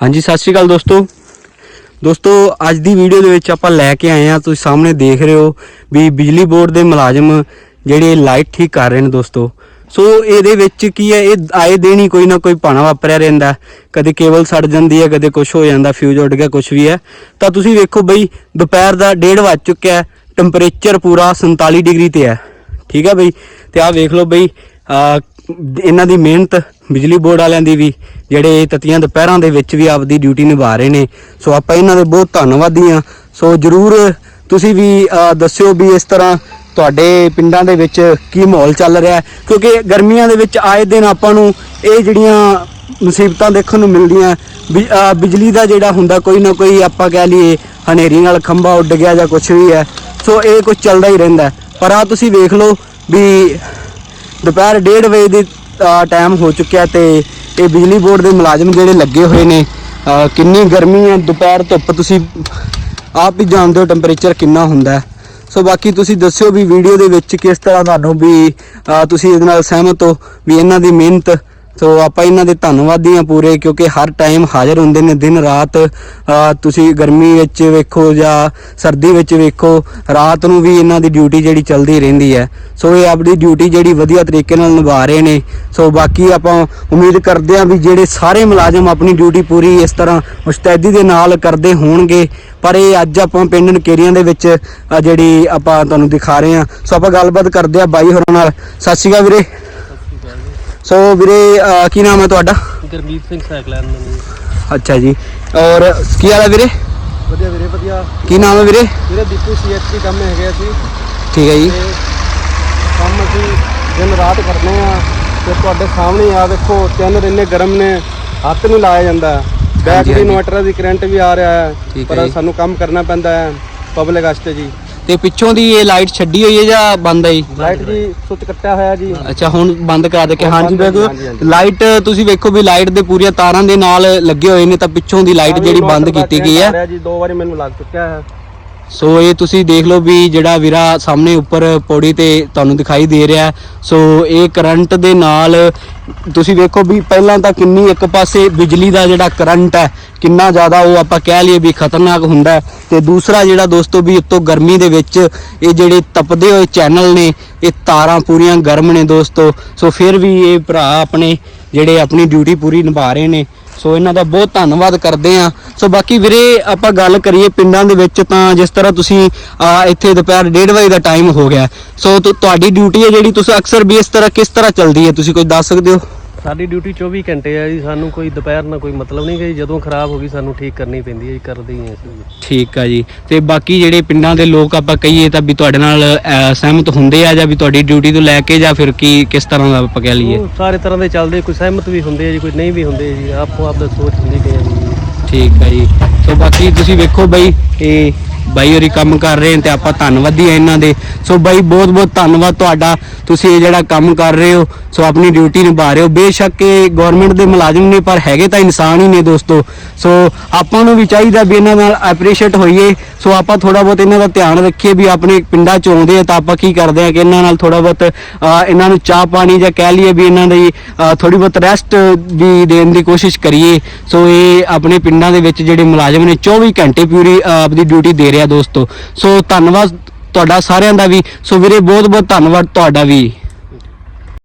ਹਾਂਜੀ, ਸਤਿ ਸ਼੍ਰੀ ਅਕਾਲ ਦੋਸਤੋ। ਦੋਸਤੋ, ਅੱਜ ਦੀ ਵੀਡੀਓ ਦੇ ਵਿੱਚ ਆਪਾਂ ਲੈ ਕੇ ਆਏ ਆ ਤੁਸੀਂ ਸਾਹਮਣੇ ਦੇਖ ਰਹੇ ਹੋ ਵੀ ਬਿਜਲੀ ਬੋਰਡ ਦੇ ਮੁਲਾਜ਼ਮ ਜਿਹੜੇ ਲਾਈਟ ਠੀਕ ਕਰ ਰਹੇ ਨੇ ਦੋਸਤੋ। ਸੋ, ਇਹਦੇ ਵਿੱਚ ਕੀ ਹੈ, ਇਹ ਆਏ ਦਿਨ ਹੀ ਕੋਈ ਨਾ ਕੋਈ ਭਾਣਾ ਵਾਪਰਿਆ ਰਹਿੰਦਾ ਕਦੇ ਕੇਬਲ ਸੜ ਜਾਂਦੀ ਹੈ, ਕਦੇ ਕੁਝ ਹੋ ਜਾਂਦਾ ਫਿਊਜ਼ ਉੱਡ ਗਿਆ ਕੁਝ ਵੀ ਹੈ। ਤਾਂ ਤੁਸੀਂ ਵੇਖੋ ਬਈ, ਦੁਪਹਿਰ ਦਾ 1:30 ਵੱਜ ਚੁੱਕਿਆ ਟੈਂਪਰੇਚਰ ਪੂਰਾ 47 ਡਿਗਰੀ ਤੇ ਹੈ। ਠੀਕ ਹੈ ਬਈ, ਤੇ ਆਹ ਵੇਖ ਲਓ ਬਈ ਇਹਨਾਂ ਦੀ ਮਿਹਨਤ ਬਿਜਲੀ ਬੋਰਡ ਵਾਲਿਆਂ ਦੀ ਵੀ, ਜਿਹੜੇ ਤਤੀਆਂ ਦੁਪਹਿਰਾਂ ਦੇ ਵਿੱਚ ਵੀ ਆਪਦੀ ਡਿਊਟੀ ਨਿਭਾ ਰਹੇ ਨੇ। ਸੋ ਆਪਾਂ ਇਹਨਾਂ ਦੇ ਬਹੁਤ ਧੰਨਵਾਦੀ ਆ ਸੋ ਜਰੂਰ ਤੁਸੀਂ ਵੀ ਦੱਸਿਓ ਵੀ ਇਸ ਤਰ੍ਹਾਂ ਤੁਹਾਡੇ ਪਿੰਡਾਂ ਦੇ ਵਿੱਚ ਕੀ ਮਾਹੌਲ ਚੱਲ ਰਿਹਾ ਕਿਉਂਕਿ ਗਰਮੀਆਂ ਦੇ ਵਿੱਚ ਆਏ ਦਿਨ ਆਪਾਂ ਨੂੰ ਇਹ ਜਿਹੜੀਆਂ ਮੁਸੀਬਤਾਂ ਦੇਖਣ ਨੂੰ ਮਿਲਦੀਆਂ, ਬਿ- ਬਿਜਲੀ ਦਾ ਜਿਹੜਾ ਹੁੰਦਾ ਕੋਈ ਨਾ ਕੋਈ ਆਪਾਂ ਕਹਿ ਲਈਏ, ਹਨੇਰੀ ਨਾਲ ਖੰਭਾ ਉੱਡ ਗਿਆ ਜਾਂ ਕੁਝ ਵੀ ਹੈ। ਸੋ ਇਹ ਕੁਝ ਚੱਲਦਾ ਹੀ ਰਹਿੰਦਾ ਪਰ ਆ ਤੁਸੀਂ ਵੇਖ ਲਓ ਵੀ ਦੁਪਹਿਰ 1:30 ਵਜੇ ਦੀ ਟਾਈਮ ਹੋ ਚੁੱਕਿਆ ਤੇ ਇਹ ਬਿਜਲੀ ਬੋਰਡ ਦੇ ਮੁਲਾਜ਼ਮ ਜਿਹੜੇ ਲੱਗੇ ਹੋਏ ਨੇ ਕਿੰਨੀ ਗਰਮੀ ਹੈ, ਦੁਪਹਿਰ ਧੁੱਪ ਤੁਸੀਂ ਆਪ ਹੀ ਜਾਣਦੇ ਹੋ ਟੈਂਪਰੇਚਰ ਕਿੰਨਾ ਹੁੰਦਾ ਹੈ। ਸੋ ਬਾਕੀ ਤੁਸੀਂ ਦੱਸਿਓ ਵੀ ਵੀਡੀਓ ਦੇ ਵਿੱਚ ਕਿਸ ਤਰ੍ਹਾਂ ਤੁਹਾਨੂੰ ਵੀ ਤੁਸੀਂ ਇਹਦੇ ਨਾਲ ਸਹਿਮਤ ਹੋ ਵੀ ਇਹਨਾਂ ਦੀ ਮਿਹਨਤ ਸੋ ਆਪਾਂ ਇਹਨਾਂ ਦੇ ਧੰਨਵਾਦੀ ਆ ਪੂਰੇ, ਕਿਉਂਕਿ ਹਰ ਟਾਈਮ ਹਾਜ਼ਰ ਹੁੰਦੇ ਨੇ ਦਿਨ, ਰਾਤ। ਤੁਸੀਂ ਗਰਮੀ ਵਿੱਚ ਵੇਖੋ ਜਾਂ ਸਰਦੀ ਵਿੱਚ ਵੇਖੋ, ਰਾਤ ਨੂੰ ਵੀ ਇਹਨਾਂ ਦੀ ਡਿਊਟੀ ਜਿਹੜੀ ਚੱਲਦੀ ਰਹਿੰਦੀ ਹੈ। ਸੋ ਇਹ ਆਪਣੀ ਡਿਊਟੀ ਜਿਹੜੀ ਵਧੀਆ ਤਰੀਕੇ ਨਾਲ ਨਿਭਾ ਰਹੇ ਨੇ। ਸੋ ਬਾਕੀ ਆਪਾਂ ਉਮੀਦ ਕਰਦੇ ਹਾਂ ਵੀ ਜਿਹੜੇ ਸਾਰੇ ਮੁਲਾਜ਼ਮ ਆਪਣੀ ਡਿਊਟੀ ਪੂਰੀ ਇਸ ਤਰ੍ਹਾਂ ਮੁਸਤੈਦੀ ਦੇ ਨਾਲ ਕਰਦੇ ਹੋਣਗੇ, ਪਰ ਇਹ ਅੱਜ ਆਪਾਂ ਪਿੰਡ ਨਕੇਰੀਆਂ ਦੇ ਵਿੱਚ ਜਿਹੜੀ ਆਪਾਂ ਤੁਹਾਨੂੰ ਦਿਖਾ ਰਹੇ ਹਾਂ। ਸੋ ਆਪਾਂ ਗੱਲਬਾਤ ਕਰਦੇ ਆ ਬਾਈ ਹੋਰਾਂ ਨਾਲ। ਸਤਿ ਸ਼੍ਰੀ ਅਕਾਲ ਵੀਰੇ। ਸੋ ਵੀਰੇ ਅਹ ਕੀ ਨਾਮ ਹੈ ਤੁਹਾਡਾ? ਗੁਰਮੀਤ ਸਿੰਘ ਸਾਈਕਲਰ ਨੇ ਅੱਛਾ ਜੀ। ਔਰ ਕੀ ਹਾਲ ਹੈ ਵੀਰੇ? ਵਧੀਆ ਵੀਰੇ ਵਧੀਆ। ਕੀ ਨਾਮ ਹੈ ਵੀਰੇ? ਵੀਰੇ ਦੀਪੂ ਸੀਐਚਪੀ ਕੰਮ ਹੈਗੇ ਅਸੀਂ। ਠੀਕ ਹੈ ਜੀ। ਤੇ ਕੰਮ ਅਸੀਂ ਦਿਨ ਰਾਤ ਕਰਦੇ ਆ। ਤੇ ਤੁਹਾਡੇ ਸਾਹਮਣੇ ਆ ਵੇਖੋ ਤਿੰਨ ਇੰਨੇ ਗਰਮ ਨੇ। ਹੱਥ ਨਹੀਂ ਲਾਇਆ ਜਾਂਦਾ। ਬੈਕ ਹਾਂਜੀ। ਇਨਵਰਟਰ ਦੀ ਕਰੰਟ ਵੀ ਆ ਰਿਹਾ ਹੈ। ਪਰ ਜੀ। ਸਾਨੂੰ ਕੰਮ ਕਰਨਾ ਪੈਂਦਾ ਹੈ। ਪਬਲਿਕ ਵਾਸਤੇ ਜੀ। ਤੇ ਪਿੱਛੋਂ ਦੀ ਇਹ ਲਾਈਟ ਛੱਡੀ ਹੋਈ ਹੈ ਜਾਂ ਬੰਦ ਹੈ ਜੀ? ਲਾਈਟ ਜੀ ਸੁੱਚ ਕੱਟਿਆ ਹੋਇਆ ਜੀ। ਅੱਛਾ ਹੁਣ ਬੰਦ ਕਰਾ ਦੇ ਕੇ ਹਾਂਜੀ ਹਾਂਜੀ। ਲਾਈਟ ਤੁਸੀਂ ਵੇਖੋ ਵੀ ਲਾਈਟ ਦੇ ਪੂਰੀਆਂ ਤਾਰਾਂ ਦੇ ਨਾਲ ਲੱਗੇ ਹੋਏ ਨੇ ਤਾਂ ਪਿੱਛੋਂ ਦੀ ਲਾਈਟ ਜਿਹੜੀ ਬੰਦ ਕੀਤੀ ਗਈ ਹੈ ਜੀ ਦੋ ਵਾਰੀ ਮੈਨੂੰ ਲੱਗ ਚੁੱਕਿਆ ਹੈ। ਸੋ ਇਹ ਤੁਸੀਂ ਦੇਖ ਲਓ ਵੀ ਜਿਹੜਾ ਵੀਰਾ ਸਾਹਮਣੇ ਉੱਪਰ ਪੌੜੀ ਤੇ ਤੁਹਾਨੂੰ ਦਿਖਾਈ ਦੇ ਰਿਹਾ। ਸੋ ਇਹ ਕਰੰਟ ਦੇ ਨਾਲ ਤੁਸੀਂ ਵੇਖੋ ਵੀ ਪਹਿਲਾਂ ਤਾਂ ਕਿੰਨੀ ਇੱਕ ਪਾਸੇ ਬਿਜਲੀ ਦਾ ਜਿਹੜਾ ਕਰੰਟ ਹੈ, ਕਿੰਨਾ ਜ਼ਿਆਦਾ ਉਹ ਆਪਾਂ ਕਹਿ ਲਈਏ ਵੀ ਖਤਰਨਾਕ ਹੁੰਦਾ ਹੈ। ਤੇ ਦੂਸਰਾ ਜਿਹੜਾ ਦੋਸਤੋ ਵੀ ਉੱਤੋਂ ਗਰਮੀ ਦੇ ਵਿੱਚ ਇਹ ਜਿਹੜੇ ਤਪਦੇ ਹੋਏ ਚੈਨਲ ਨੇ, ਇਹ ਤਾਰਾਂ ਪੂਰੀਆਂ ਗਰਮ ਨੇ ਦੋਸਤੋ। ਸੋ ਫਿਰ ਵੀ ਇਹ ਭਰਾ ਆਪਣੇ ਜਿਹੜੇ ਆਪਣੀ ਡਿਊਟੀ ਪੂਰੀ ਨਿਭਾ ਰਹੇ ਨੇ। ਸੋ ਇਹਨਾਂ ਦਾ ਬਹੁਤ ਧੰਨਵਾਦ ਕਰਦੇ ਆ ਸੋ ਬਾਕੀ ਵੀਰੇ, ਆਪਾਂ ਗੱਲ ਕਰੀਏ ਪਿੰਡਾਂ ਦੇ ਵਿੱਚ ਤਾਂ ਜਿਸ ਤਰ੍ਹਾਂ ਤੁਸੀਂ ਇੱਥੇ ਦੁਪਹਿਰ 1:30 ਵਜੇ ਦਾ ਟਾਈਮ ਹੋ ਗਿਆ। ਸੋ ਤੁਹਾਡੀ ਡਿਊਟੀ ਹੈ ਜਿਹੜੀ ਤੁਸੀਂ ਅਕਸਰ ਵੀ ਇਸ ਤਰ੍ਹਾਂ ਕਿਸ ਤਰ੍ਹਾਂ ਚੱਲਦੀ ਹੈ? ਤੁਸੀਂ ਕੁਝ ਦੱਸ ਸਕਦੇ ਹੋ? ਸਾਡੀ ਡਿਊਟੀ 24 ਘੰਟੇ ਹੈ ਜੀ ਸਾਨੂੰ ਕੋਈ ਦੁਪਹਿਰ ਨਾਲ ਕੋਈ ਮਤਲਬ ਨਹੀਂ ਕਿ ਜਦੋਂ ਖਰਾਬ ਹੋ ਗਈ ਸਾਨੂੰ ਠੀਕ ਕਰਨੀ ਪੈਂਦੀ ਹੈ ਜੀ ਕਰਦੇ ਹੀ ਹਾਂ ਅਸੀਂ। ਠੀਕ ਆ ਜੀ। ਤੇ ਬਾਕੀ ਜਿਹੜੇ ਪਿੰਡਾਂ ਦੇ ਲੋਕ ਆਪਾਂ ਕਹੀਏ ਤਾਂ ਵੀ ਤੁਹਾਡੇ ਨਾਲ ਸਹਿਮਤ ਹੁੰਦੇ ਆ ਜਾਂ ਵੀ ਤੁਹਾਡੀ ਡਿਊਟੀ ਤੋਂ ਲੈ ਕੇ ਜਾਂ ਫਿਰ ਕੀ ਕਿਸ ਤਰ੍ਹਾਂ ਦਾ ਆਪਾਂ ਕਹਿ ਲਈਏ? ਉਹ ਸਾਰੇ ਤਰ੍ਹਾਂ ਦੇ ਚੱਲਦੇ ਕੋਈ ਸਹਿਮਤ ਵੀ ਹੁੰਦੇ ਆ ਜੀ ਕੋਈ ਨਹੀਂ ਵੀ ਹੁੰਦੇ ਜੀ ਆਪੋ ਆਪ ਦਾ ਸੋਚ ਹੁੰਦੀ ਜੀ। ਠੀਕ ਹੈ ਜੀ। ਸੋ ਬਾਕੀ ਤੁਸੀਂ ਵੇਖੋ ਬਈ ਇਹ ਬਾਈ ਹੋਰੀ ਕੰਮ ਕਰ ਰਹੇ ਨੇ ਤੇ ਆਪਾਂ ਧੰਨਵਾਦੀ ਆ ਇਹਨਾਂ ਦੇ। ਸੋ ਬਾਈ ਬਹੁਤ ਬਹੁਤ ਧੰਨਵਾਦ ਤੁਹਾਡਾ। ਤੁਸੀਂ ਇਹ ਜਿਹੜਾ ਕੰਮ ਕਰ ਰਹੇ ਹੋ, ਸੋ ਆਪਣੀ ਡਿਊਟੀ ਨਿਭਾ ਰਹੇ ਹੋ। ਬੇਸ਼ੱਕ ਇਹ ਗਵਰਨਮੈਂਟ ਦੇ ਮੁਲਾਜ਼ਮ ਨੇ, ਪਰ ਹੈਗੇ ਤਾਂ ਇਨਸਾਨ ਹੀ ਨੇ ਦੋਸਤੋ। ਸੋ ਆਪਾਂ ਨੂੰ ਵੀ ਚਾਹੀਦਾ ਵੀ ਇਹਨਾਂ ਨਾਲ ਐਪਰੀਸ਼ੀਏਟ ਹੋਈਏ। ਸੋ ਆਪਾਂ ਥੋੜਾ ਬਹੁਤ ਇਹਨਾਂ ਦਾ ਧਿਆਨ ਰੱਖੀਏ ਵੀ ਆਪਣੇ ਪਿੰਡਾਂ ਚ ਆਉਂਦੇ ਆ ਤਾਂ ਆਪਾਂ ਕੀ ਕਰਦੇ ਆ ਕਿ ਇਹਨਾਂ ਨਾਲ ਥੋੜਾ ਬਹੁਤ ਇਹਨਾਂ ਨੂੰ ਚਾਹ ਪਾਣੀ ਜਾਂ ਕਹਿ ਲਈਏ ਵੀ ਇਹਨਾਂ ਦੀ ਥੋੜੀ ਬਹੁਤ ਰੈਸਟ ਵੀ ਦੇਣ ਦੀ ਕੋਸ਼ਿਸ਼ ਕਰੀਏ। ਸੋ ਇਹ ਆਪਣੇ ਪਿੰਡਾਂ ਦੇ ਵਿੱਚ ਜਿਹੜੇ ਮੁਲਾਜ਼ਮ ਨੇ 24 ਘੰਟੇ ਪੂਰੀ ਆਪਦੀ ਡਿਊਟੀ ਦੇ ਰਹੇ ਦੋਸਤੋ। ਸੋ ਧੰਨਵਾਦ ਤੁਹਾਡਾ ਸਾਰਿਆਂ ਦਾ ਵੀ। ਸੋ ਵੀਰੇ ਬਹੁਤ ਬਹੁਤ ਧੰਨਵਾਦ ਤੁਹਾਡਾ ਵੀ।